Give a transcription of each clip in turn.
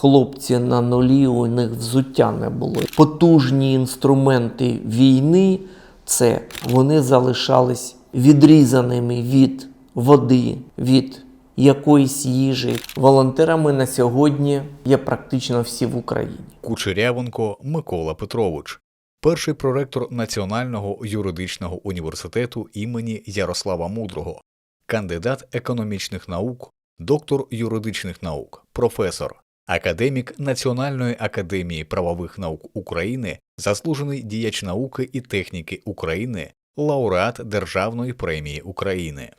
хлопці на нулі, у них взуття не було. Потужні інструменти війни це вони залишались відрізаними від води, від якоїсь їжі. Волонтерами на сьогодні є практично всі в Україні. Кучерявенко Микола Петрович, перший проректор Національного юридичного університету імені Ярослава Мудрого, кандидат економічних наук, доктор юридичних наук, професор, академік Національної академії правових наук України, заслужений діяч науки і техніки України, лауреат Державної премії України.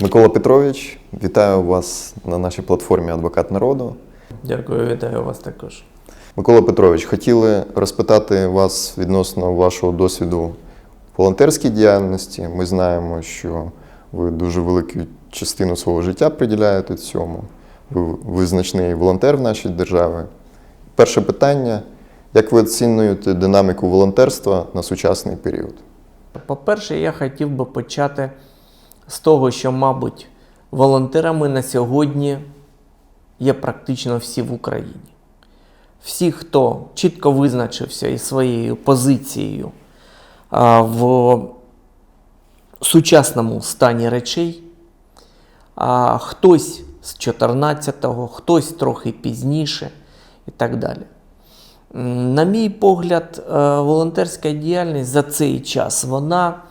Микола Петрович, вітаю вас на нашій платформі Адвокат народу. Дякую, вітаю вас також. Микола Петрович, хотіли розпитати вас відносно вашого досвіду в волонтерській діяльності. Ми знаємо, що ви дуже велику частину свого життя приділяєте цьому. Ви визначний волонтер в нашій державі. Перше питання: як ви оцінюєте динаміку волонтерства на сучасний період? По-перше, я хотів би почати з того, що, мабуть, волонтерами на сьогодні є практично всі в Україні. Всі, хто чітко визначився із своєю позицією в сучасному стані речей, хтось з 14-го, хтось трохи пізніше і так далі. На мій погляд, е, волонтерська діяльність за цей час вона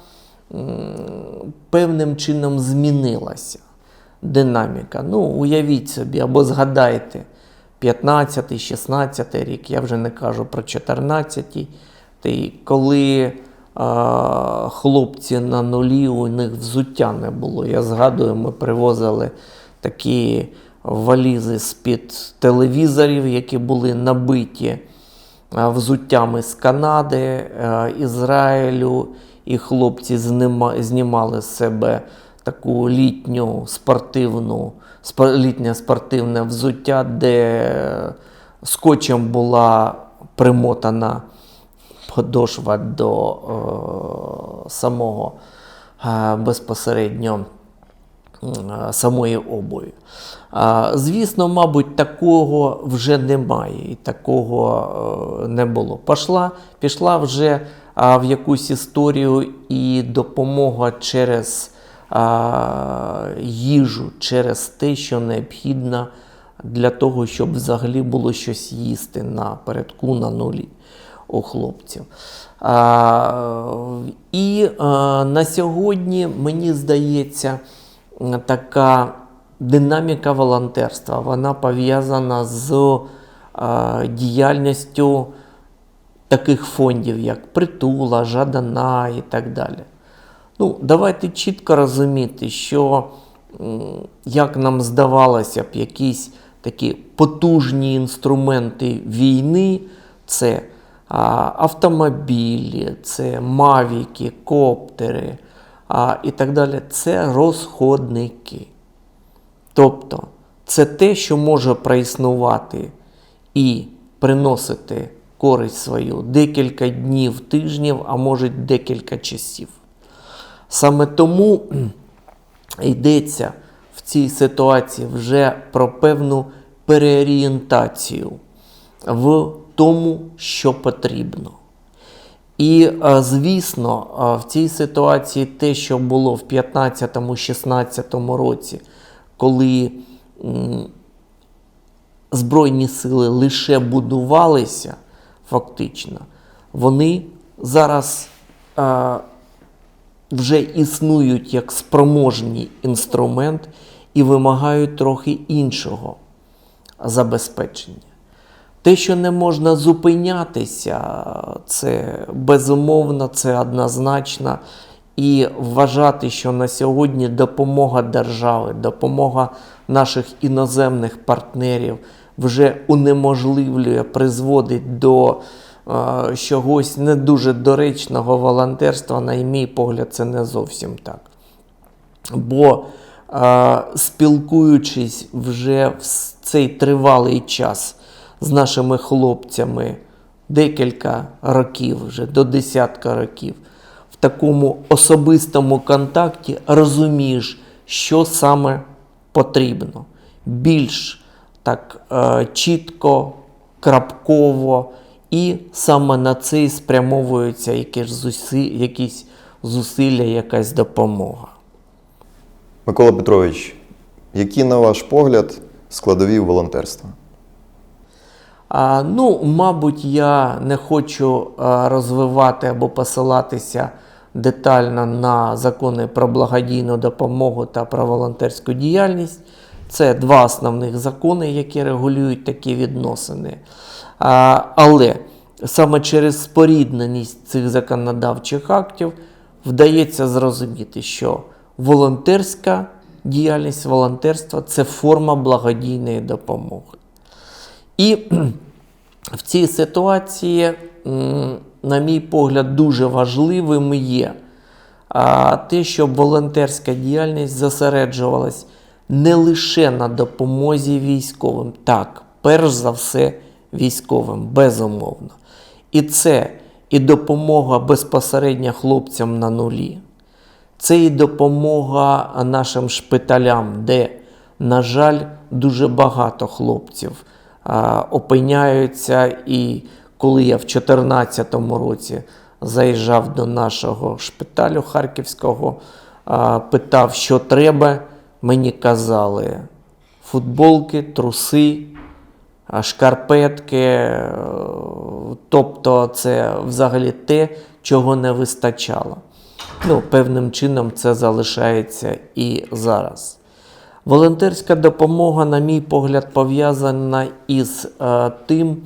певним чином змінилася. Динаміка. Ну, уявіть собі, або згадайте 15, 16 рік, я вже не кажу про 14, Ти, коли е, хлопці на нулі, у них взуття не було. Я згадую, ми привозили такі валізи з-під телевізорів, які були набиті е, взуттями з Канади, е, Ізраїлю, і хлопці знімали з себе таку літню спортивну, літнє спортивне взуття, де скотчем була примотана подошва до е, самого е, безпосередньо е, самої обуви. Звісно, мабуть, такого вже немає і такого е, не було. Пішла, пішла вже в якусь історію і допомога через їжу, через те, що необхідно для того, щоб взагалі було щось їсти на передку на нулі у хлопців. І на сьогодні, мені здається, така динаміка волонтерства вона пов'язана з а, діяльністю таких фондів, як Притула, Жадана і так далі. Ну, давайте чітко розуміти, що, як нам здавалося б, якісь такі потужні інструменти війни це автомобілі, це мавіки, коптери а, і так далі. Це розходники. Тобто це те, що може проіснувати і приносити користь свою декілька днів, тижнів, а може декілька часів. Саме тому йдеться в цій ситуації вже про певну переорієнтацію в тому, що потрібно. І, е, звісно, е, в цій ситуації те, що було в 15-16 році, коли Збройні сили лише будувалися, фактично, вони зараз е, вже існують як спроможний інструмент і вимагають трохи іншого забезпечення. Те, що не можна зупинятися, це безумовно, це однозначно. І вважати, що на сьогодні допомога держави, допомога наших іноземних партнерів вже унеможливлює, призводить до е, чогось не дуже доречного волонтерства, на мій погляд, це не зовсім так. Бо е, спілкуючись вже в цей тривалий час з нашими хлопцями декілька років, вже до десятка років, в такому особистому контакті розумієш, що саме потрібно. Більш так е, чітко, крапково, і саме на це і спрямовуються якісь зусилля, якісь зусилля, якась допомога. Микола Петрович, які, на ваш погляд, складові волонтерства? Ну, мабуть, я не хочу розвивати або посилатися детально на закони про благодійну допомогу та про волонтерську діяльність. Це два основних закони, які регулюють такі відносини. Але саме через спорідненість цих законодавчих актів вдається зрозуміти, що волонтерська діяльність, волонтерство це форма благодійної допомоги. І в цій ситуації, на мій погляд, дуже важливим є те, щоб волонтерська діяльність зосереджувалась не лише на допомозі військовим, так, перш за все, військовим, безумовно. І це і допомога безпосередньо хлопцям на нулі. Це і допомога нашим шпиталям, де, на жаль, дуже багато хлопців опиняються. І коли я в 2014 році заїжджав до нашого шпиталю Харківського, питав, що треба, мені казали футболки, труси, шкарпетки. е, Тобто це взагалі те, чого не вистачало. Ну, певним чином це залишається і зараз. Волонтерська допомога, на мій погляд, пов'язана із е, тим,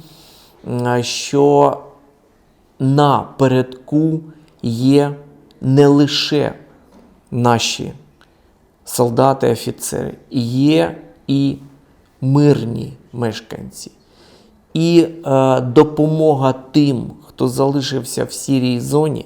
що на передку є не лише наші солдати, офіцери, є і мирні мешканці. І е, допомога тим, хто залишився в сірій зоні,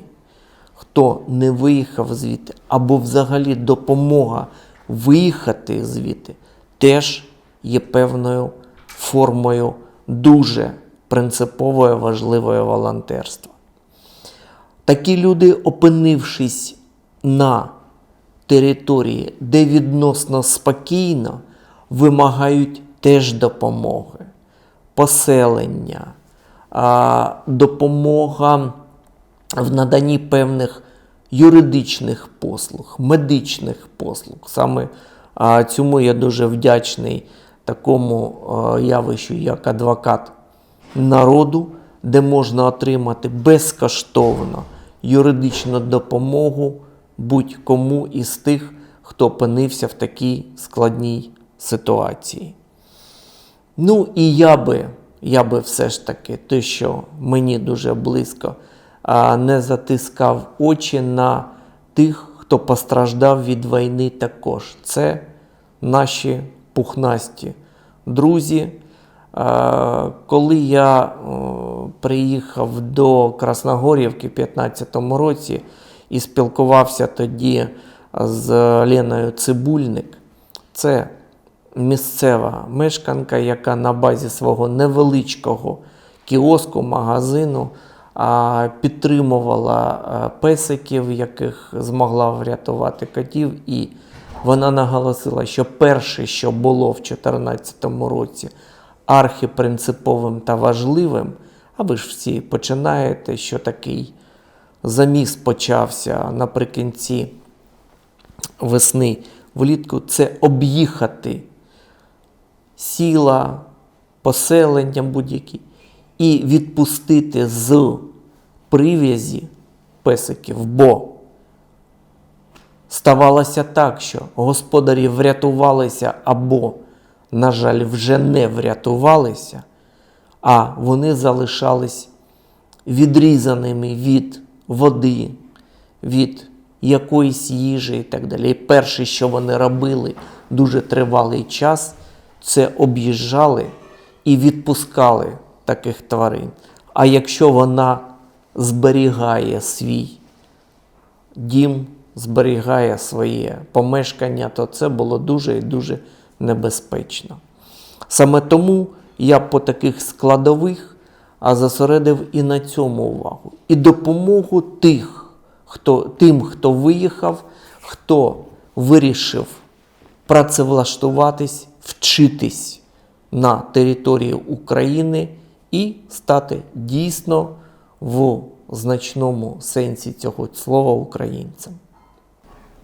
хто не виїхав звідти, або взагалі допомога виїхати звідти, теж є певною формою дуже принципової важливої волонтерства. Такі люди, опинившись на території, де відносно спокійно, вимагають теж допомоги, поселення, допомога в наданні певних юридичних послуг, медичних послуг. Саме а, цьому я дуже вдячний такому а, явищу, як адвокат народу, де можна отримати безкоштовно юридичну допомогу будь-кому із тих, хто опинився в такій складній ситуації. Ну і я би, я би все ж таки, те, що мені дуже близько, не затискав очі на тих, хто постраждав від війни також. Це наші пухнасті друзі. Коли я приїхав до Красногорівки в 2015 році і спілкувався тоді з Леною Цибульник, це місцева мешканка, яка на базі свого невеличкого кіоску, магазину підтримувала песиків, яких змогла врятувати котів. І вона наголосила, що перше, що було в 2014 році архіпринциповим та важливим, а ви ж всі починаєте, що такий заміс почався наприкінці весни влітку, це об'їхати сіла, поселення будь-які, і відпустити з прив'язі песиків, бо ставалося так, що господарі врятувалися або, на жаль, вже не врятувалися, а вони залишались відрізаними від води, від якоїсь їжі і так далі. І перше, що вони робили дуже тривалий час, це об'їжджали і відпускали таких тварин. А якщо вона зберігає свій дім, зберігає своє помешкання, то це було дуже і дуже небезпечно. Саме тому я по таких складових а зосередив і на цьому увагу. І допомогу тих, хто, тим, хто виїхав, хто вирішив працевлаштуватись, вчитись на території України і стати дійсно в значному сенсі цього слова українцем.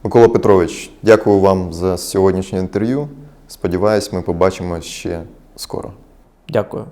Микола Петрович, дякую вам за сьогоднішнє інтерв'ю. Сподіваюсь, ми побачимо ще скоро. Дякую.